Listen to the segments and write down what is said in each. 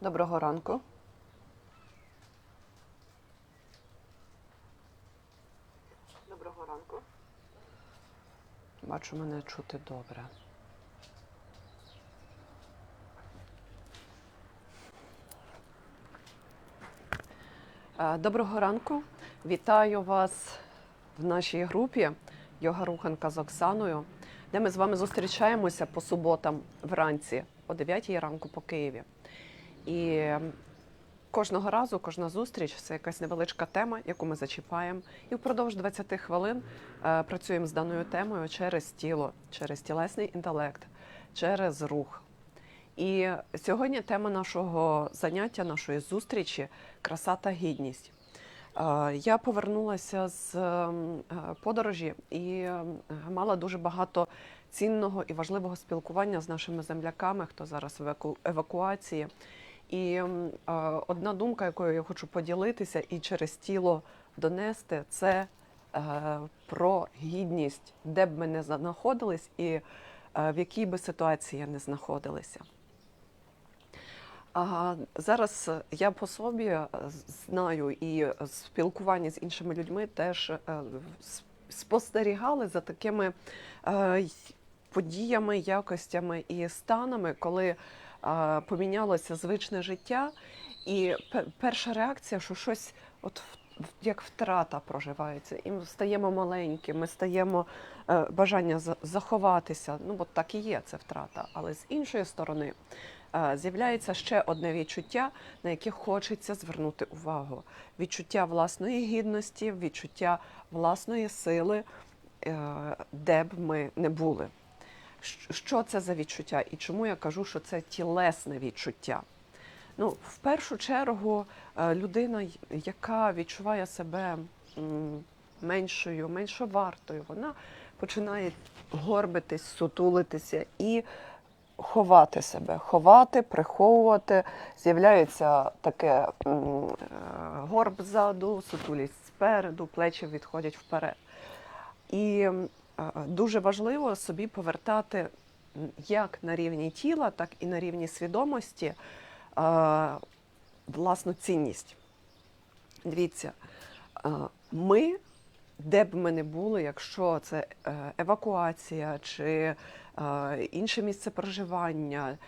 Доброго ранку. Доброго ранку. Бачу, мене чути добре. Е, Доброго ранку. Вітаю вас в нашій групі Йога Руханка з Оксаною, де ми з вами зустрічаємося по суботам вранці о 9 ранку по Києві. І кожного разу, кожна зустріч це якась невеличка тема, яку ми зачіпаємо. І впродовж 20 хвилин е, працюємо з даною темою через тіло, через тілесний інтелект, через рух. І сьогодні тема нашого заняття, нашої зустрічі краса та гідність. Е, Я повернулася з е, подорожі і мала дуже багато цінного і важливого спілкування з нашими земляками, хто зараз в евакуації. І одна думка, якою я хочу поділитися і через тіло донести, це е, про гідність, де б ми не знаходились і е, в якій би ситуації я не знаходилися. А зараз я по собі е, знаю і в спілкуванні з іншими людьми теж спостерігали за такими подіями, якостями і станами, коли помінялося звичне життя, і перша реакція, що щось от як втрата проживається, і ми стаємо маленькими, ми стаємо е, бажання заховатися. Ну, от так і є, це втрата. Але з іншої сторони е, з'являється ще одне відчуття, на яке хочеться звернути увагу: відчуття власної гідності, відчуття власної сили, е, де б ми не були. Що це за відчуття? І чому я кажу, що це тілесне відчуття? Ну, в першу чергу, е, людина, яка відчуває себе меншою, меншовартою, вона починає горбитись, сутулитися і ховати себе, ховати, приховувати. З'являється таке е, горб ззаду, сутулість спереду, плечі відходять вперед. І дуже важливо собі повертати як на рівні тіла, так і на рівні свідомості власну цінність. Дивіться, ми, де б ми не були, якщо це е, евакуація чи е, інше місце проживання,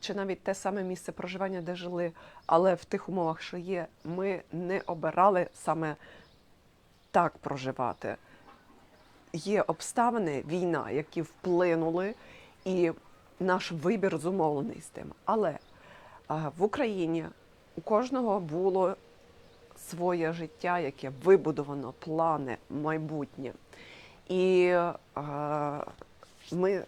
чи навіть те саме місце проживання, де жили, але в тих умовах, що є, ми не обирали саме так проживати. Є обставини, війна, які вплинули, і наш вибір зумовлений з тим. Але в Україні у кожного було своє життя, яке вибудовано, плани, майбутнє. І ми,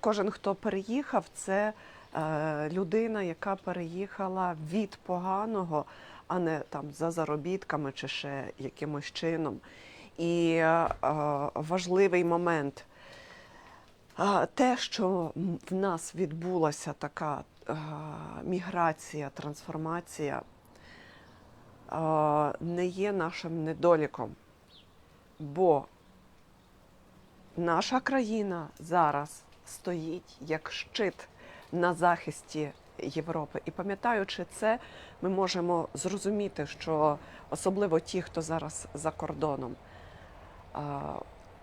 кожен, хто переїхав, це е, людина, яка переїхала від поганого, а не там за заробітками чи ще якимось чином. І е, важливий момент. Те, що в нас відбулася така е, міграція, трансформація, е, не є нашим недоліком, бо наша країна зараз стоїть як щит на захисті Європи. І пам'ятаючи це, ми можемо зрозуміти, що особливо ті, хто зараз за кордоном,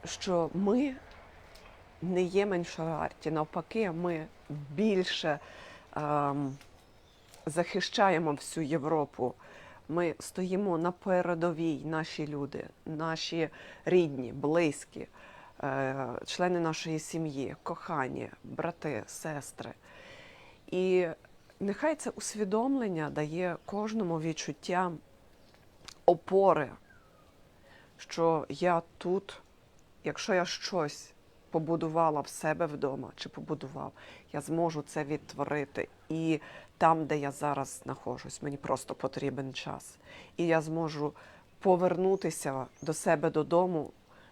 що ми не є меншоварті. Навпаки, ми більше ем, захищаємо всю Європу. Ми стоїмо на передовій, наші люди, наші рідні, близькі, е, члени нашої сім'ї, кохані, брати, сестри. І нехай це усвідомлення дає кожному відчуття опори, що я тут, якщо я щось побудувала в себе вдома чи побудував, я зможу це відтворити. І там, де я зараз знаходжусь, мені просто потрібен час. І я зможу повернутися до себе додому,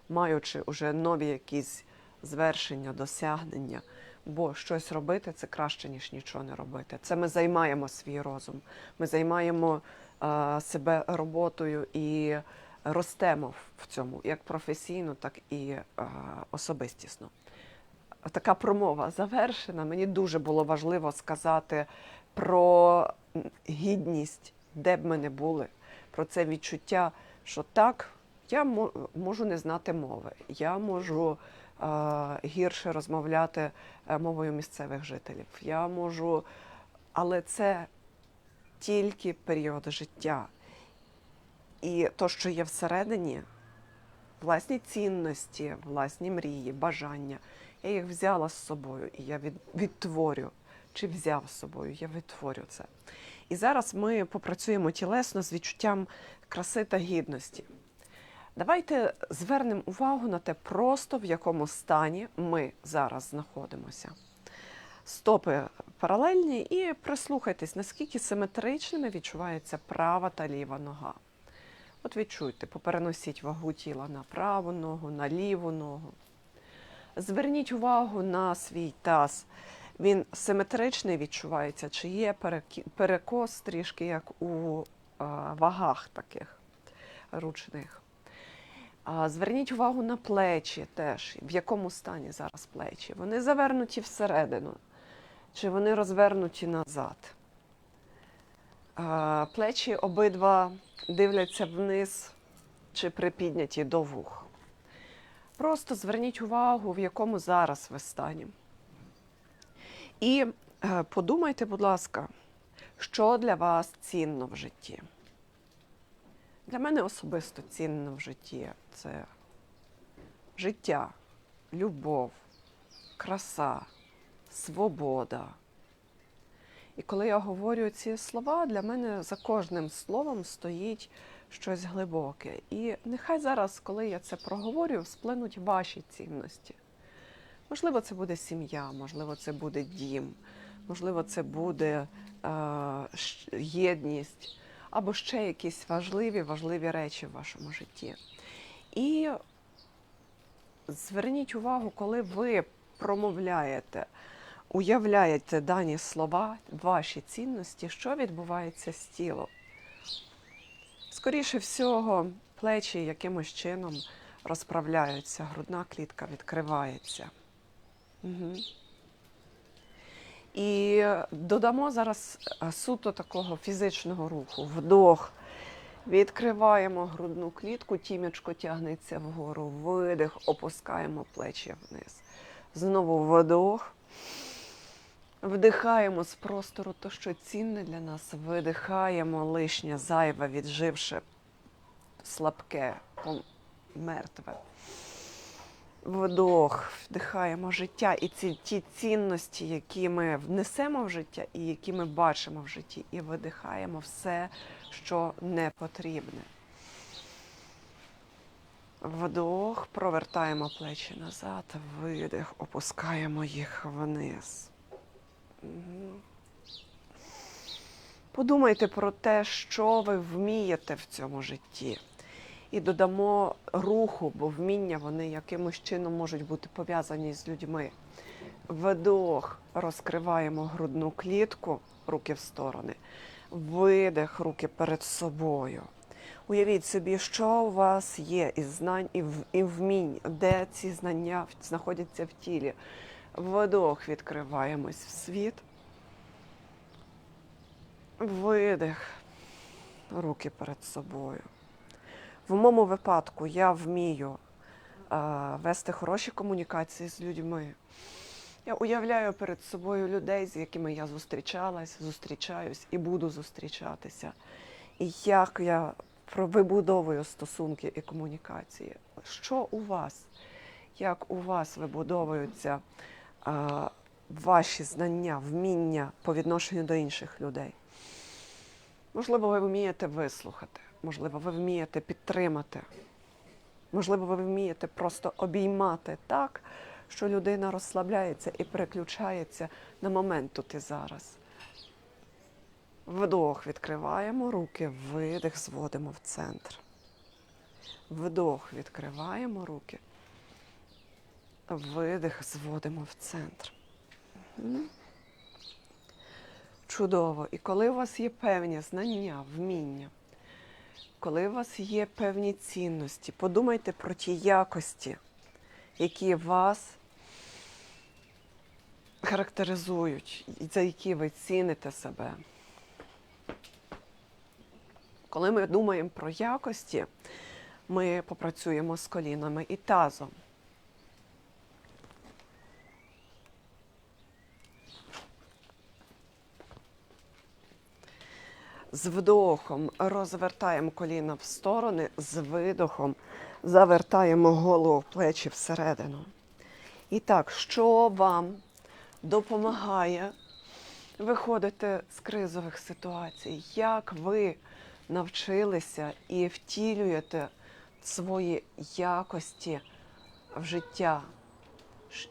маючи вже нові якісь звершення, досягнення. Бо щось робити це краще, ніж нічого не робити. Це ми займаємо свій розум, ми займаємо е, себе роботою і ростемо в цьому як професійно, так і е, особистісно. така промова завершена. Мені дуже було важливо сказати про гідність, де б ми не були, про це відчуття, що так, я можу не знати мови, я можу е, гірше розмовляти е, мовою місцевих жителів. Я можу, але це тільки період життя. І то, що є всередині, власні цінності, власні мрії, бажання, я їх взяла з собою і я від, відтворю. Чи взяв з собою, я відтворю це. І зараз ми попрацюємо тілесно з відчуттям краси та гідності. Давайте звернемо увагу на те, просто в якому стані ми зараз знаходимося. Стопи паралельні і прислухайтесь, наскільки симетричними відчувається права та ліва нога. От відчуйте, попереносіть вагу тіла на праву ногу, на ліву ногу. Зверніть увагу на свій таз. Він симетричний відчувається, чи є перекос трішки, як у вагах таких ручних. Зверніть увагу на плечі теж, в якому стані зараз плечі. Вони завернуті всередину, чи вони розвернуті назад. Плечі обидва дивляться вниз чи припідняті до вух. Просто зверніть увагу, в якому зараз ви стані. І е, подумайте, будь ласка, що для вас цінно в житті. Для мене особисто цінно в житті це життя, любов, краса, свобода. І коли я говорю ці слова, для мене за кожним словом стоїть щось глибоке. І нехай зараз, коли я це проговорю, сплинуть ваші цінності. Можливо, це буде сім'я, можливо, це буде дім, можливо, це буде е, єдність або ще якісь важливі, важливі речі в вашому житті. І зверніть увагу, коли ви промовляєте, уявляєте дані слова, ваші цінності, що відбувається з тілом. Скоріше всього, плечі якимось чином розправляються, грудна клітка відкривається. Угу. І додамо зараз е, суто такого фізичного руху. Вдох. Відкриваємо грудну клітку, тімечко тягнеться вгору, видих, опускаємо плечі вниз. Знову вдох. Вдихаємо з простору те, що цінне для нас. Видихаємо лишнє, зайве, відживше, слабке, мертве. Вдох, вдихаємо життя і ці ті цінності, які ми внесемо в життя і які ми бачимо в житті, і видихаємо все, що не потрібне. Вдох, провертаємо плечі назад, видих, опускаємо їх вниз. Подумайте про те, що ви вмієте в цьому житті. І додамо руху, бо вміння вони якимось чином можуть бути пов'язані з людьми. Вдох, розкриваємо грудну клітку, руки в сторони. Видих, руки перед собою. Уявіть собі, що у вас є із знань і вмінь, де ці знання знаходяться в тілі. Вдох, відкриваємось в світ. Видих, руки перед собою. В моєму випадку я вмію е, вести хороші комунікації з людьми. Я уявляю перед собою людей, з якими я зустрічалась, зустрічаюсь і буду зустрічатися. І як я вибудовую стосунки і комунікації. Що у вас? Як у вас вибудовуються ваші знання, вміння по відношенню до інших людей? Можливо, ви вмієте вислухати, можливо, ви вмієте підтримати, можливо, ви вмієте просто обіймати так, що людина розслабляється і переключається на момент тут і зараз. Вдох, відкриваємо руки, видих, зводимо в центр. Вдох, відкриваємо руки. Видих, зводимо в центр. Чудово. І коли у вас є певні знання, вміння, коли у вас є певні цінності, подумайте про ті якості, які вас характеризують, за які ви ціните себе. Коли ми думаємо про якості, ми попрацюємо з колінами і тазом. З вдохом розвертаємо коліна в сторони, з видохом завертаємо голову плечі всередину. І так, що вам допомагає виходити з кризових ситуацій? Як ви навчилися і втілюєте свої якості в життя?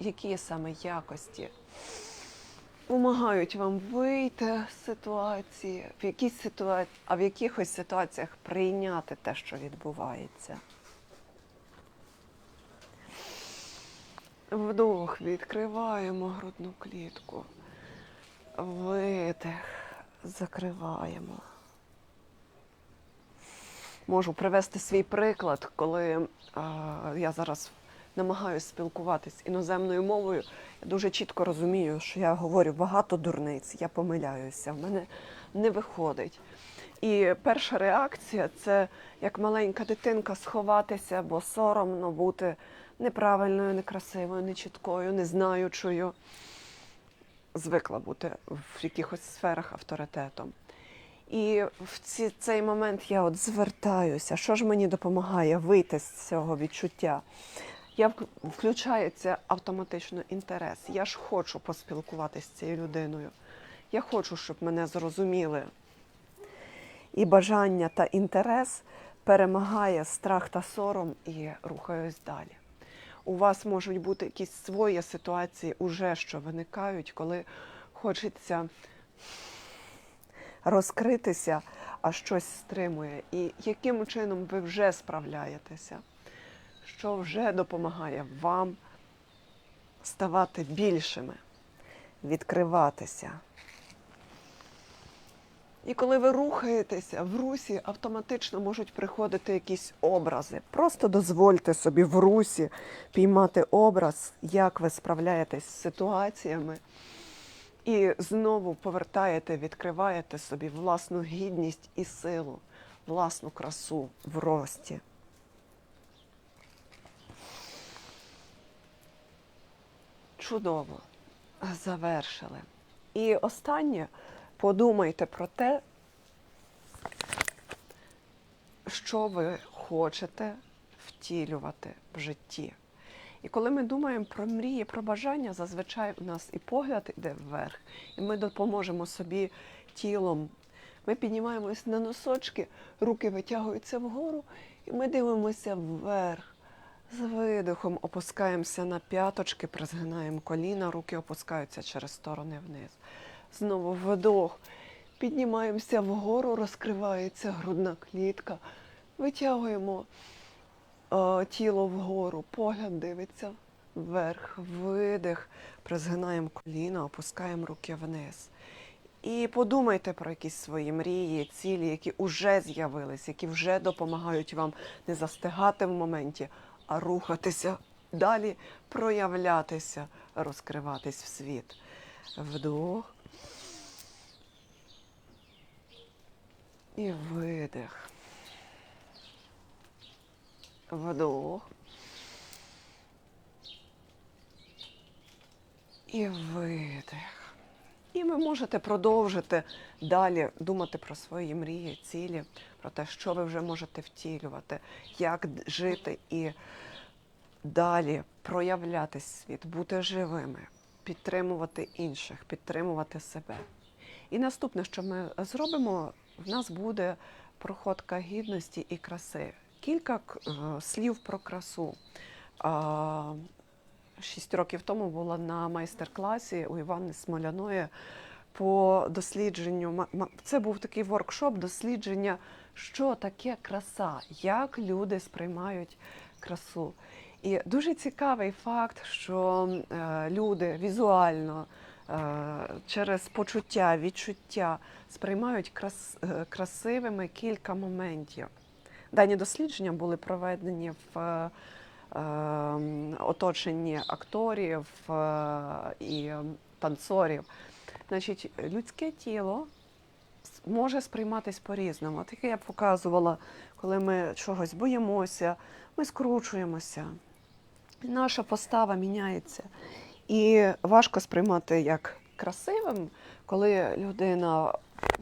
Які саме якості допомагають вам вийти з ситуації, в якійсь ситуації, а в якихось ситуаціях прийняти те, що відбувається? Вдох, відкриваємо грудну клітку. Видих, закриваємо. Можу привести свій приклад, коли е, я зараз намагаюся спілкуватись іноземною мовою. Я дуже чітко розумію, що я говорю багато дурниць, я помиляюся, в мене не виходить. І перша реакція це як маленька дитинка сховатися, бо соромно бути неправильною, некрасивою, нечіткою, незнаючою. Звикла бути в якихось сферах авторитетом. І в ці, цей момент я от звертаюся, що ж мені допомагає вийти з цього відчуття. Я включається автоматично інтерес. Я ж хочу поспілкуватися з цією людиною. Я хочу, щоб мене зрозуміли. І бажання та інтерес перемагає страх та сором і рухаюсь далі. У вас можуть бути якісь свої ситуації, уже що виникають, коли хочеться розкритися, а щось стримує. І яким чином ви вже справляєтеся? Що вже допомагає вам ставати більшими, відкриватися? І коли ви рухаєтеся в русі, автоматично можуть приходити якісь образи. Просто дозвольте собі в русі піймати образ, як ви справляєтесь з ситуаціями, і знову повертаєте, відкриваєте собі власну гідність і силу, власну красу в рості. Чудово. Завершили. І останнє подумайте про те, що ви хочете втілювати в житті. І коли ми думаємо про мрії, про бажання, зазвичай у нас і погляд йде вверх, і ми допоможемо собі тілом. Ми піднімаємось на носочки, руки витягуються вгору, і ми дивимося вверх. З видихом опускаємося на п'яточки, призгинаємо коліна, руки опускаються через сторони вниз. Знову вдох. Піднімаємося вгору, розкривається грудна клітка. Витягуємо е, тіло вгору, погляд дивиться вверх, видих, призгинаємо коліна, опускаємо руки вниз. І подумайте про якісь свої мрії, цілі, які вже з'явились, які вже допомагають вам не застигати в моменті, а рухатися далі, проявлятися, розкриватись в світ. Вдох. І видих. Вдох. І видих. І ви можете продовжити далі думати про свої мрії, цілі, про те, що ви вже можете втілювати, як жити і далі проявлятись світ, бути живими, підтримувати інших, підтримувати себе. І наступне, що ми зробимо, в нас буде проходка гідності і краси. Кілька е, слів про красу. Шість років тому була на майстер-класі у Івани Смоляної по дослідженню. Це був такий воркшоп дослідження, що таке краса, як люди сприймають красу. І дуже цікавий факт, що е, люди візуально е, через почуття, відчуття сприймають крас, е, красивими кілька моментів. Дані дослідження були проведені в оточенні акторів е, і танцорів. Значить, людське тіло може сприйматись по-різному. Таке я показувала, коли ми чогось боїмося, ми скручуємося. Наша постава міняється. І важко сприймати як красивим, коли людина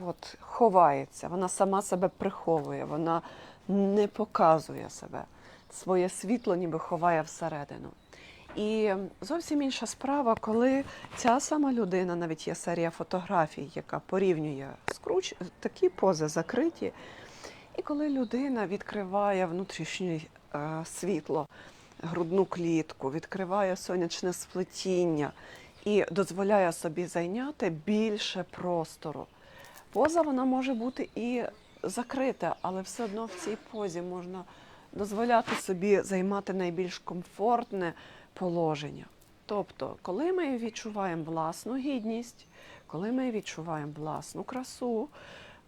от, ховається, вона сама себе приховує, вона не показує себе. Своє світло ніби ховає всередину. І зовсім інша справа, коли ця сама людина, навіть є серія фотографій, яка порівнює скруч, такі пози закриті. І коли людина відкриває внутрішнє е, світло, грудну клітку, відкриває сонячне сплетіння і дозволяє собі зайняти більше простору. Поза вона може бути і закрита, але все одно в цій позі можна дозволяти собі займати найбільш комфортне положення. Тобто, коли ми відчуваємо власну гідність, коли ми відчуваємо власну красу,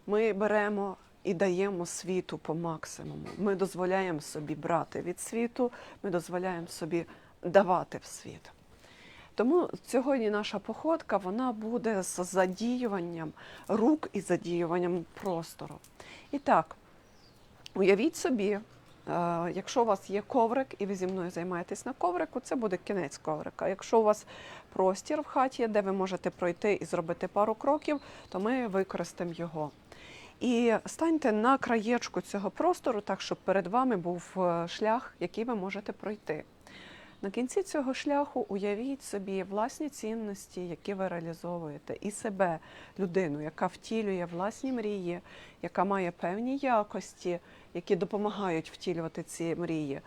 ми беремо і даємо світу по максимуму. Ми дозволяємо собі брати від світу, ми дозволяємо собі давати в світ. Тому сьогодні наша походка вона буде з задіюванням рук і задіюванням простору. І так, уявіть собі, якщо у вас є коврик і ви зі мною займаєтесь на коврику, це буде кінець коврика. Якщо у вас простір в хаті, де ви можете пройти і зробити пару кроків, то ми використаємо його. І станьте на краєчку цього простору, так щоб перед вами був е, шлях, який ви можете пройти. На кінці цього шляху уявіть собі власні цінності, які ви реалізовуєте, і себе, людину, яка втілює власні мрії, яка має певні якості, які допомагають втілювати ці мрії.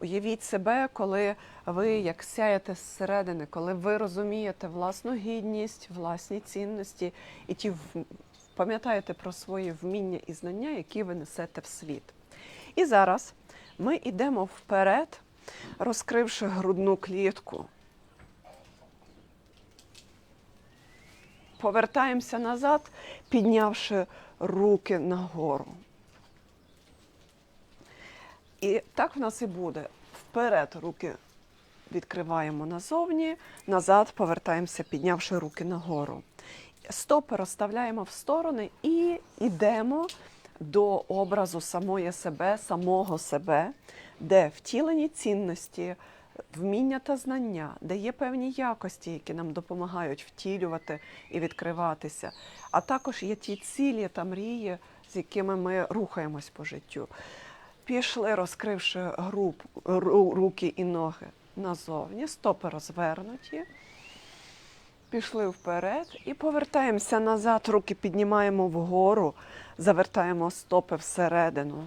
Уявіть себе, коли ви як сяєте зсередини, коли ви розумієте власну гідність, власні цінності і ті пам'ятаєте про свої вміння і знання, які ви несете в світ. І зараз ми йдемо вперед, розкривши грудну клітку. Повертаємося назад, піднявши руки нагору. І так в нас і буде. Вперед руки відкриваємо назовні, назад повертаємося, піднявши руки нагору. Стопи розставляємо в сторони і йдемо до образу самої себе, самого себе, де втілені цінності, вміння та знання, де є певні якості, які нам допомагають втілювати і відкриватися. А також є ті цілі та мрії, з якими ми рухаємось по життю. Пішли, розкривши груп, ру- руки і ноги назовні, стопи розвернуті. Пішли вперед і повертаємося назад, руки піднімаємо вгору, завертаємо стопи всередину.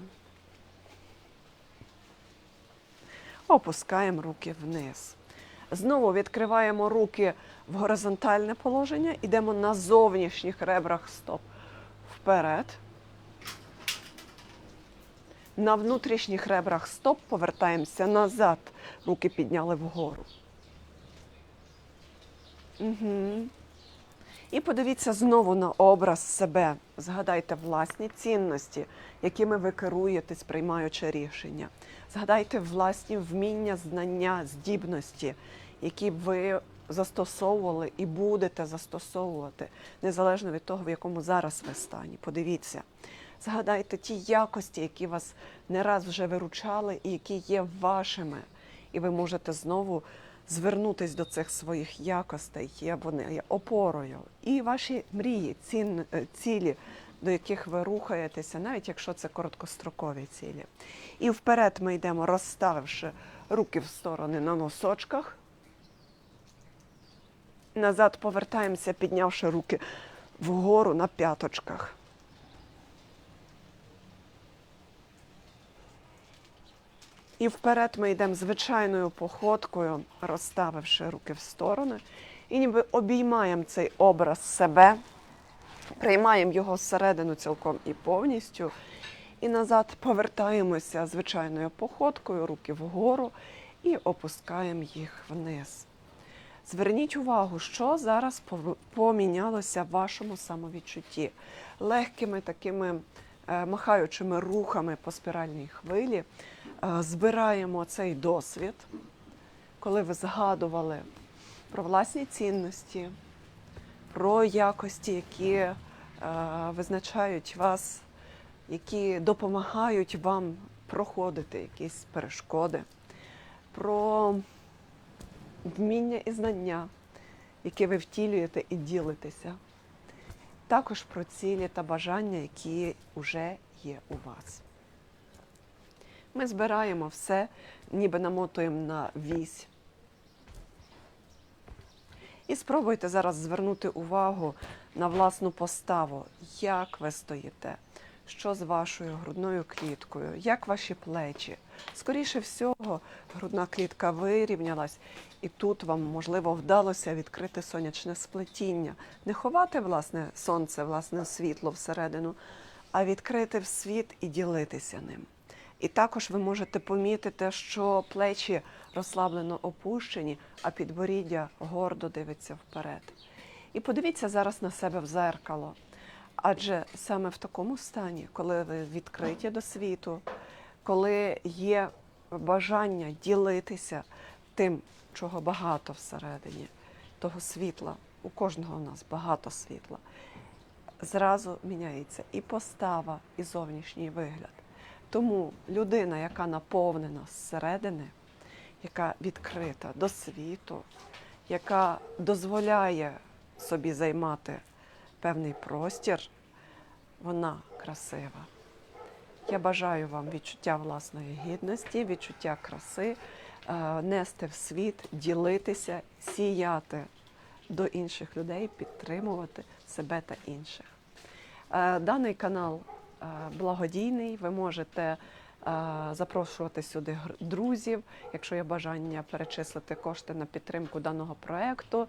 Опускаємо руки вниз. Знову відкриваємо руки в горизонтальне положення, йдемо на зовнішніх ребрах стоп вперед. На внутрішніх ребрах стоп повертаємося назад. Руки підняли вгору. Угу. І подивіться знову на образ себе. Згадайте власні цінності, якими ви керуєтесь, приймаючи рішення. Згадайте власні вміння, знання, здібності, які ви застосовували і будете застосовувати, незалежно від того, в якому зараз ви стані. Подивіться. Згадайте ті якості, які вас не раз вже виручали і які є вашими. І ви можете знову звернутись до цих своїх якостей, є вони є опорою. І ваші мрії, цін, е, цілі, до яких ви рухаєтеся, навіть якщо це короткострокові цілі. І вперед ми йдемо, розставивши руки в сторони на носочках. Назад повертаємося, піднявши руки вгору на п'яточках. І вперед ми йдемо звичайною походкою, розставивши руки в сторони, і ніби обіймаємо цей образ себе, приймаємо його зсередину цілком і повністю, і назад повертаємося звичайною походкою, руки вгору, і опускаємо їх вниз. Зверніть увагу, що зараз помінялося в вашому самовідчутті. Легкими такими махаючими рухами по спіральній хвилі е, збираємо цей досвід, коли ви згадували про власні цінності, про якості, які е, визначають вас, які допомагають вам проходити якісь перешкоди, про вміння і знання, які ви втілюєте і ділитеся. Також про цілі та бажання, які вже є у вас. Ми збираємо все, ніби намотуємо на вісь. І спробуйте зараз звернути увагу на власну поставу, як ви стоїте, що з вашою грудною кліткою, як ваші плечі. Скоріше всього, грудна клітка вирівнялась, і тут вам, можливо, вдалося відкрити сонячне сплетіння. Не ховати власне сонце, власне світло всередину, а відкрити в світ і ділитися ним. І також ви можете помітити, що плечі розслаблено опущені, а підборіддя гордо дивиться вперед. І подивіться зараз на себе в зеркало. Адже саме в такому стані, коли ви відкриті до світу, коли є бажання ділитися тим, чого багато всередині, того світла, у кожного в нас багато світла, зразу міняється і постава, і зовнішній вигляд. Тому людина, яка наповнена зсередини, яка відкрита до світу, яка дозволяє собі займати певний простір, вона красива. Я бажаю вам відчуття власної гідності, відчуття краси, е, нести в світ, ділитися, сіяти до інших людей, підтримувати себе та інших. Е, Даний канал е, благодійний. Ви можете запрошувати сюди друзів, якщо є бажання перечислити кошти на підтримку даного проекту.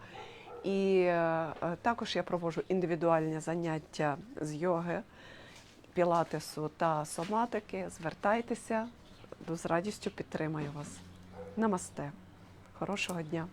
І е, також я проводжу індивідуальні заняття з йоги, пілатесу та соматики. Звертайтеся, з радістю підтримаю вас. Намасте. Хорошого дня!